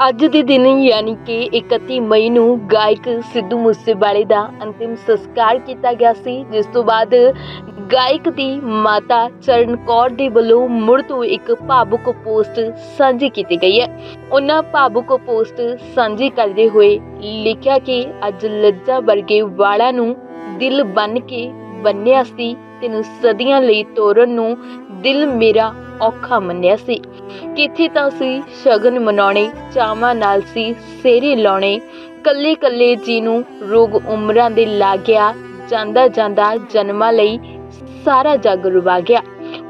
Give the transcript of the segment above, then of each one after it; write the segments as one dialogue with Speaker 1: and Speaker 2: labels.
Speaker 1: ਅੱਜ ਦੇ ਦਿਨ ਯਾਨੀ ਕਿ 31 ਮਈ ਨੂੰ ਗਾਇਕ ਸਿੱਧੂ ਮੂਸੇਵਾਲੇ ਦਾ ਅੰਤਿਮ ਸੰਸਕਾਰ ਕੀਤਾ ਗਿਆ ਸੀ, ਜਿਸ ਤੋਂ ਬਾਅਦ ਗਾਇਕ ਦੀ ਮਾਤਾ ਚਰਨ ਕੌਰ ਦੇ ਵੱਲੋਂ ਮੁੜ ਤੋਂ ਇੱਕ ਭਾਵੁਕ ਪੋਸਟ ਸਾਂਝੀ ਕੀਤੀ ਗਈ ਹੈ। ਉਹਨਾਂ ਭਾਵੁਕ ਪੋਸਟ ਸਾਂਝੀ ਕਰਦੇ ਹੋਏ ਲਿਖਿਆ ਕਿ ਅੱਜ ਲੱਜਾ ਵਰਗੇ ਵਾਲਾ ਨੂੰ ਦਿਲ ਬੰਨ ਕੇ ਬੰਨਿਆ ਸੀ, ਤੈਨੂੰ ਸਦੀਆਂ ਲਈ ਤੋਰਨ ਨੂੰ ਦਿਲ ਮੇਰਾ ਔਖਾ ਮੰਨਿਆ ਸੀ। ਕਿੱਥੇ ਤਾਂ ਸੀ ਸ਼ਗਨ ਮਨਾਉਣੇ, ਚਾਵਾਂ ਨਾਲ ਸੀ ਸੇਰੇ ਲਾਉਣੇ। ਕੱਲੇ ਕੱਲੇ ਜੀ ਨੂੰ ਰੋਗ ਉਮਰਾਂ ਦੇ ਲਾਗਿਆ, ਜਾਂਦਾ ਜਾਂਦਾ ਜਨਮਾਂ ਲਈ ਸਾਰਾ ਜੱਗ ਰੁਵਾ ਗਿਆ।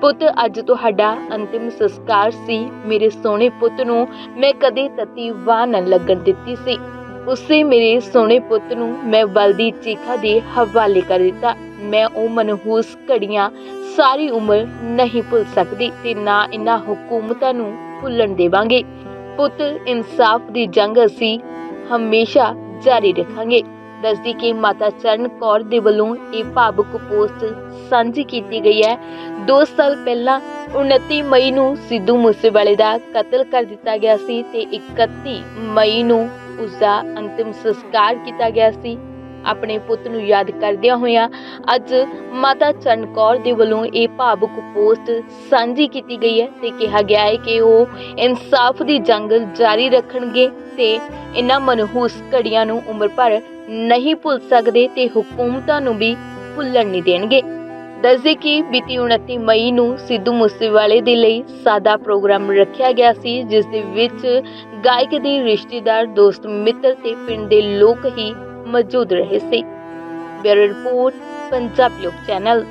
Speaker 1: ਪੁੱਤ, ਅੱਜ ਤੁਹਾਡਾ ਅੰਤਿਮ ਸੰਸਕਾਰ ਸੀ। ਮੇਰੇ ਸੋਹਣੇ ਪੁੱਤ ਨੂੰ ਮੈਂ ਕਦੇ ਤਤੀ ਵਾਹ ਨਾ ਲੱਗਣ ਦਿੱਤੀ ਸੀ। ਉਸੇ ਮੇਰੇ ਸੋਹਣੇ ਪੁੱਤ ਨੂੰ ਮੈਂ ਬਲਦੀ ਚੀਖਾ ਦੇ ਹਵਾਲੇ ਕਰ ਦਿੱਤਾ। ਮੈਂ ਉਹ ਮਨਹੂਸ ਘੜੀਆਂ ਸਾਰੀ ਉਮਰ ਨਹੀਂ ਭੁੱਲ ਸਕਦੀ ਤੇ ਨਾ ਇਹਨਾਂ ਹਕੂਮਤਾਂ ਨੂੰ ਭੁੱਲਣ ਦੇਵਾਂਗੇ। ਪੁੱਤ, ਇਨਸਾਫ ਦੀ ਜੰਗ ਅਸੀਂ ਹਮੇਸ਼ਾ ਜਾਰੀ ਰੱਖਾਂਗੇ। ਦੱਸਦੀ ਕਿ ਮਾਤਾ ਚਰਨ ਕੌਰ ਦੇ ਵੱਲੋਂ ਇਹ ਭਾਵੁਕ ਪੋਸਟ ਸਾਂਝੀ ਕੀਤੀ ਗਈ ਹੈ। 2 ਸਾਲ ਪਹਿਲਾਂ 29 ਮਈ ਨੂੰ ਸਿੱਧੂ ਮੂਸੇਵਾਲੇ ਦਾ ਕਤਲ ਕਰ ਦਿੱਤਾ ਗਿਆ ਸੀ ਤੇ 31 ਮਈ ਨੂੰ ਉਸ ਦਾ ਅੰਤਿਮ ਸੰਸਕਾਰ ਕੀਤਾ ਗਿਆ ਸੀ। ਆਪਣੇ ਪੁੱਤ ਨੂੰ ਯਾਦ ਕਰਦਿਆਂ ਹੋਇਆਂ ਅੱਜ ਮਾਤਾ ਚਰਨ ਦੇ ਵੱਲੋਂ ਇਹ ਭਾਵੁਕ ਪੋਸਟ ਸਾਂਝੀ ਕੀਤੀ ਗਈ ਹੈ ਤੇ ਕਿਹਾ ਗਿਆ ਹੈ ਕਿ ਉਹ ਇਨਸਾਫ ਦੀ ਜੰਗ ਜਾਰੀ ਰੱਖਣਗੇ ਤੇ ਇਹਨਾਂ ਮਨਹੂਸ ਘੜੀਆਂ ਨੂੰ ਉਮਰ ਭਰ ਨਹੀਂ ਭੁੱਲ ਸਕਦੇ ਤੇ ਹਕੂਮਤਾਂ ਨੂੰ ਵੀ ਭੁੱਲਣ ਨਹੀਂ ਦੇਣਗੇ। ਦੱਸਦੇ ਕਿ ਬੀਤੀ 29 ਮਈ ਨੂੰ ਸਿੱਧੂ ਮੂਸੇਵਾਲੇ ਦੇ ਲਈ ਸਾਦਾ ਪ੍ਰੋਗਰਾਮ ਰੱਖਿਆ ਗਿਆ ਸੀ, ਜਿਸ ਦੇ ਵਿੱਚ ਗਾਇਕ ਦੇ ਰਿਸ਼ਤੇਦਾਰ, ਦੋਸਤ, ਮਿੱਤਰ ਤੇ ਪਿੰਡ ਦੇ ਲੋਕ ਹੀ ਮੌਜੂਦ ਰਹੇ ਸੀ। ਬਿਊਰੋ ਰਿਪੋਰਟ, ਪੰਜਾਬ ਲੋਕ ਚੈਨਲ।